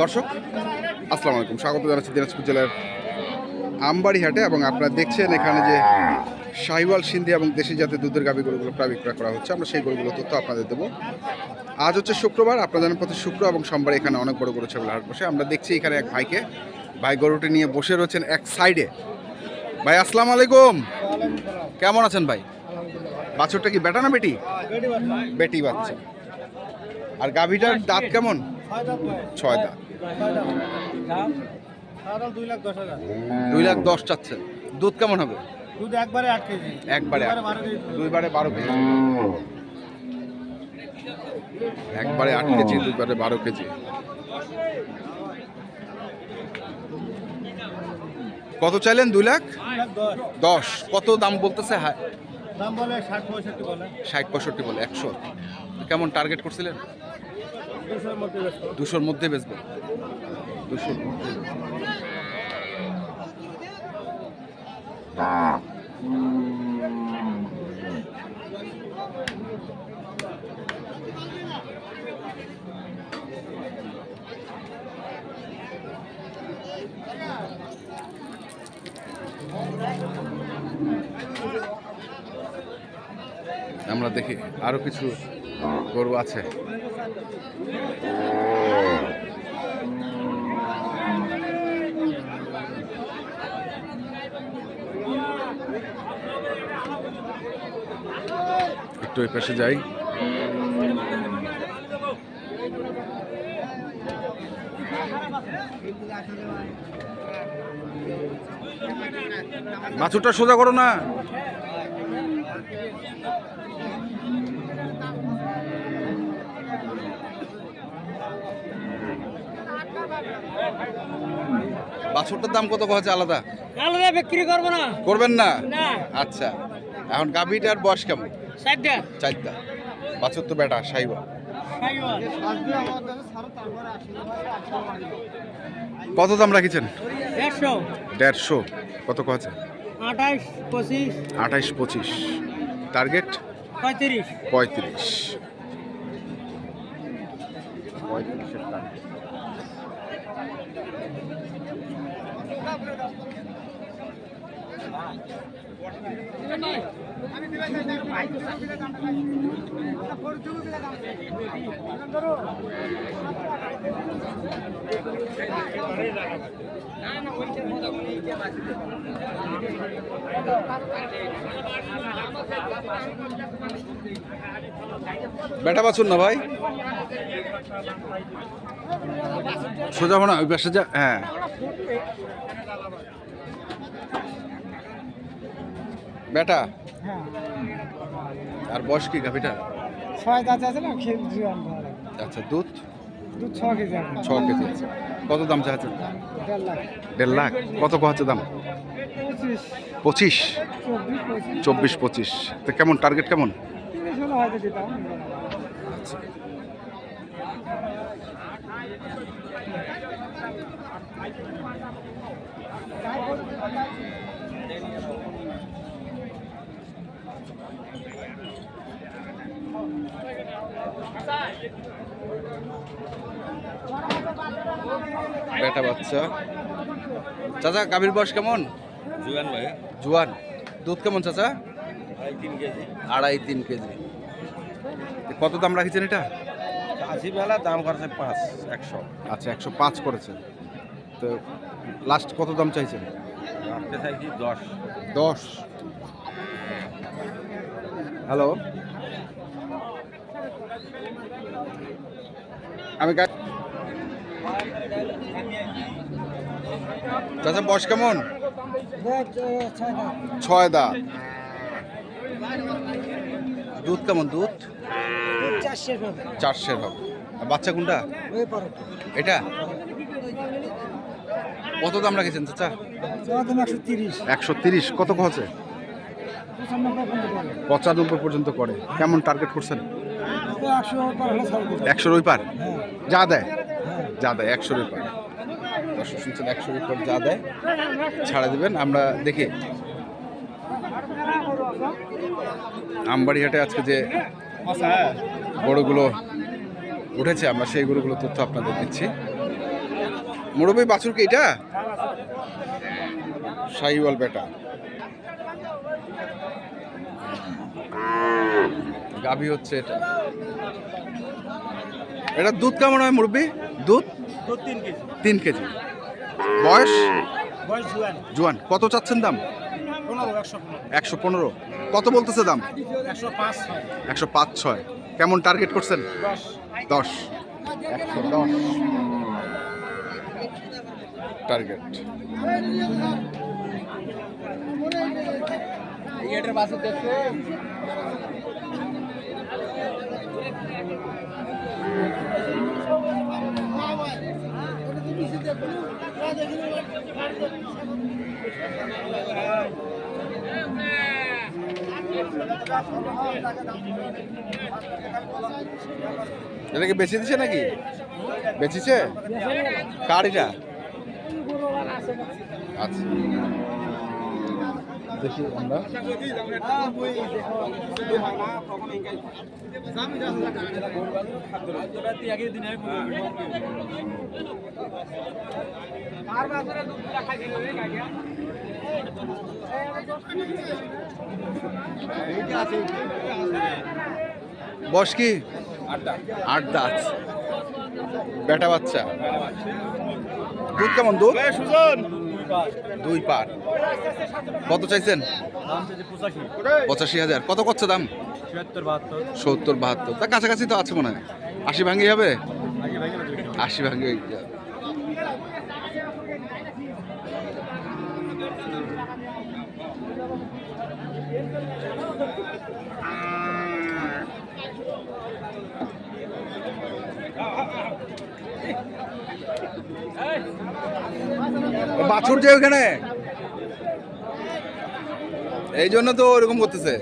দর্শক আসসালামু আলাইকুম। স্বাগত জানাচ্ছি দিনাজপুর জেলার আমবাড়ি হাটে এবং আপনারা দেখছেন এখানে যে শাহিওয়াল সিন্ধি এবং দেশি জাতের দুধের গাভী গরুগুলো প্রায় বিক্রয় করা হচ্ছে। আমরা সেই গরুগুলো তথ্য আপনাদের দেবো। আজ হচ্ছে শুক্রবার আপনারা জানেন প্রতি শুক্র এবং সোমবার এখানে অনেক বড় গরু ছাগল হাট বসে। আমরা দেখছি এখানে এক ভাইকে ভাই গরুটি নিয়ে বসে রয়েছেন এক সাইডে। ভাই আসসালামু আলাইকুম। কেমন আছেন ভাই? বাছুরটা কি বেটা না বেটি? বেটি বাচ্চা। আর গাভীটার দাঁত কেমন? ছয় দাঁত দুই লাখ দশ হাজার। দুই লাখ চাচ্ছেন। দুধ কেমন হবে? দুধ একবারে আট কেজি। একবারে দুইবারে বারো কেজি। একবারে আট কেজি দুইবারে বারো কেজি। কত চাইলেন? দুই লাখ? দশ। কত দাম বলতেছে? হ্যাঁ দাম বলে ষাট পঁয়ষট্টি বলে। ষাট পঁয়ষট্টি বলে একশো। কেমন টার্গেট করছিলেন? দুশোর মধ্যে বেচবেন দুশোর মধ্যে আমরা দেখি আরও কিছু গরু আছে। একটু ওই পাশে যাই। বাছুরটা সোজা করো না। বাছুরটার দাম কত হচ্ছে আলাদা? আলাদা বিক্রি করব না। করবেন না? না। আচ্ছা। এখন গাভীটার বয়স কেমন? ষাটটা চারটা। বাছুর তো বেটা সাইবা কত দাম রাখিছেন? দেড়শো। দেড়শো। কত কছে আঠাইশ পঁচিশ। আঠাইশ পঁচিশ। টার্গেট? পঁয়ত্রিশ। পঁয়ত্রিশ। পঁয়ত্রিশের টার্গেট। বেটা বাছুর না ভাই? সোজা হো না ওই পাশে যা হ্যাঁ। বেটা? হ্যাঁ। আর বয়স কি গাভিটা? ছয় দাঁত আছে না আচ্ছা দুধ? দুধ ছ কেজি ছ কেজি আছে। কত দাম চাচ্ছেন দেড় লাখ। দেড় লাখ? কত হচ্ছে দাম? পঁচিশ। চব্বিশ পঁচিশ। তো কেমন টার্গেট কেমন? আচ্ছা। বেটা বাচ্চা। চাচা গাভীর বয়স কেমন? জুগান ভাই। জোয়ান। দুধ কেমন চাচা? আড়াই তিন কেজি। কত দাম রাখিছেন এটা? আশি বেলা দাম করছে পাঁচ একশো। আচ্ছা একশো পাঁচ করেছে তো লাস্ট কত দাম চাইছেন? রাখতে চাইছি দশ। দশ। হ্যালো আমি চাচা বয়স কেমন? ছয় দা। দুধ কেমন দুধ? চারশের হবে। বাচ্চা কোনটা? এটা? কত দাম রাখেছেন চাচা? একশো তিরিশ। একশো কত হচ্ছে পঁচানব্বই পর্যন্ত পর্যন্ত করে। কেমন টার্গেট করছেন? একশো একশোর ওই পার? হ্যাঁ। যা দেয়? হ্যাঁ। যা দেয় একশোর ওই পার। দর্শক শুনছেন একশোর ওই পার যা দেয় ছাড়া দিবেন। আমরা দেখি। আমবাড়িহাটে আজকে যে বড়গুলো উঠেছে আমরা সেই গরুগুলো তথ্য আপনাদের দিচ্ছি। মুরব্বী বাছুর কি এটা? শাহিওয়াল বেটা। গাভী হচ্ছে এটা। এটা দুধ কেমন হয় মুরব্বী? দুধ? তিন কেজি। বয়স? জোয়ান। কত চাচ্ছেন দাম? একশো পনেরো। কত বলতেছে দাম? একশো পাঁচ একশো পাঁচ ছয়। কেমন টার্গেট করছেন? দশ। একশো দশ। টার্গেট এটা কি বেঁচে দিছে নাকি? বেচেছে? কার এটা আচ্ছা আমরা বয়স কি? আট দাঁত বেটা বাচ্চা। দুধ কেমন দুধ? দুই পার। কত চাইছেন? পঁচাশি হাজার। কত করছে দাম? সত্তর বাহাত্তর। তা কাছাকাছি তো আছে মনে হয়। আশি ভাঙ্গি হবে? আশি ভাঙ্গি বাছুর যে ওখানে? এই জন্য তো ওরকম করতেছে।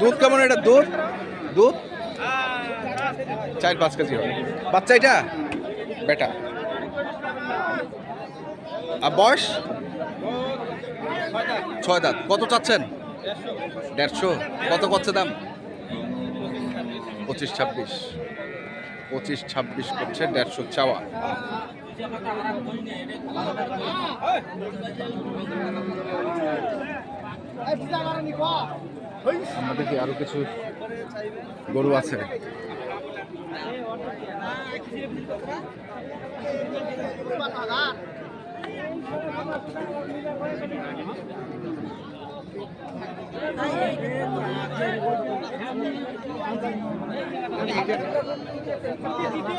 দুধ কেমন এটা? দুধ? দুধ? চার পাঁচ কেজি হবে। বাচ্চা এটা? বেটা। আর বয়স? ছয় দাঁত। কত চাচ্ছেন? দেড়শো। কত করছে দাম? পঁচিশ ছাব্বিশ। পঁচিশ ছাব্বিশ করছে দেড়শো চাওয়া। আমাদের কি আরও কিছু গরু আছে?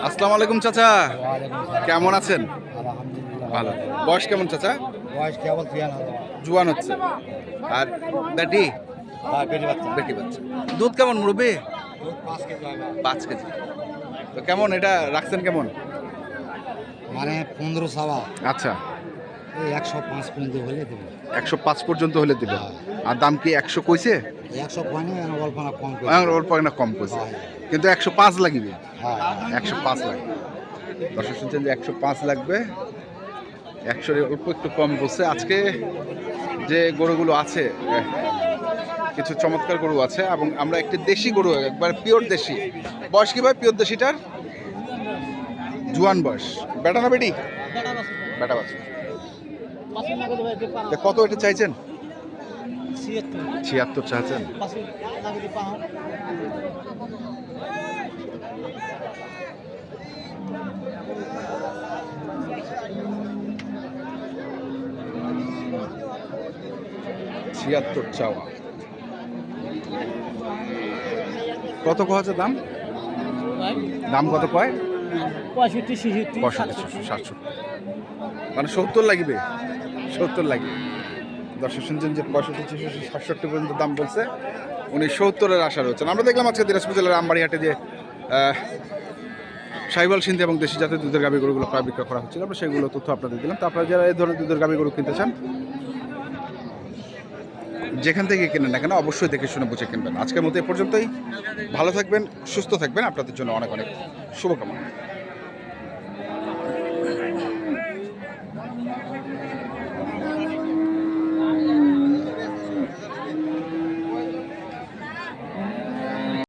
আসসালামু আলাইকুম চাচা। কেমন আছেন? ভালো। বয়স কেমন চাচা? বয়স কেবল জুয়ান হচ্ছে। আর দাটি বেটি বাচ্চা। দুধ কেমন মুরব্বী? পাঁচ কেজি তো কেমন এটা রাখছেন কেমন? মানে পনেরো সাবা। আচ্ছা। এই একশো পাঁচ পর্যন্ত হলে দেবো। একশো পাঁচ পর্যন্ত হলে দিবে। আর দাম কি একশো কইছে? একশো অল্প না কম অল্প না কম কইছে। কিন্তু একশো পাঁচ লাগিবে? হ্যাঁ। একশো পাঁচ লাগবে। দর্শক শুনছেন যে একশো পাঁচ লাগবে। একশোর অল্প একটু কম বলছে। আজকে যে গরুগুলো আছে কিছু চমৎকার গরু আছে এবং আমরা একটি দেশি গরু একবার পিওর দেশি। বয়স কি ভাই পিওর দেশিটার? জুয়ান বয়স। বেটা না বেটি বেটা তা কত এটা চাইছেন? ছিয়াত্তর চাইছেন ছিয়াত্তর চাওয়া। কত কছে দাম? দাম কত কয়? পঁয়ষট্টি ছেষট্টি পঁয়ষট্টি সাতষট্টি। মানে সত্তর লাগবে? সত্তর লাগবে। দর্শক শুনছেন যে পঁয়ষট্টি, ছেষট্টি, সাতষট্টি পর্যন্ত দাম বলছে, উনি সত্তরের আশা রয়েছেন। আমরা দেখলাম আজকে দিনাজপুর জেলার আমবাড়িহাটে যে সাইবাল সিন্ধি এবং দেশি জাতের দুধের গাভী গরুগুলো প্রায় বিক্রয় করা হচ্ছিল, আমরা সেগুলো তথ্য আপনাদের দিলাম। তো আপনারা যারা এই ধরনের দুধের গাভী গরু কিনতে চান, যেখান থেকে কেনেন না কেন, অবশ্যই দেখে শুনে বুঝে কিনবেন। আজকের মতো এ পর্যন্তই। ভালো থাকবেন, সুস্থ থাকবেন। আপনাদের জন্য অনেক অনেক শুভকামনা।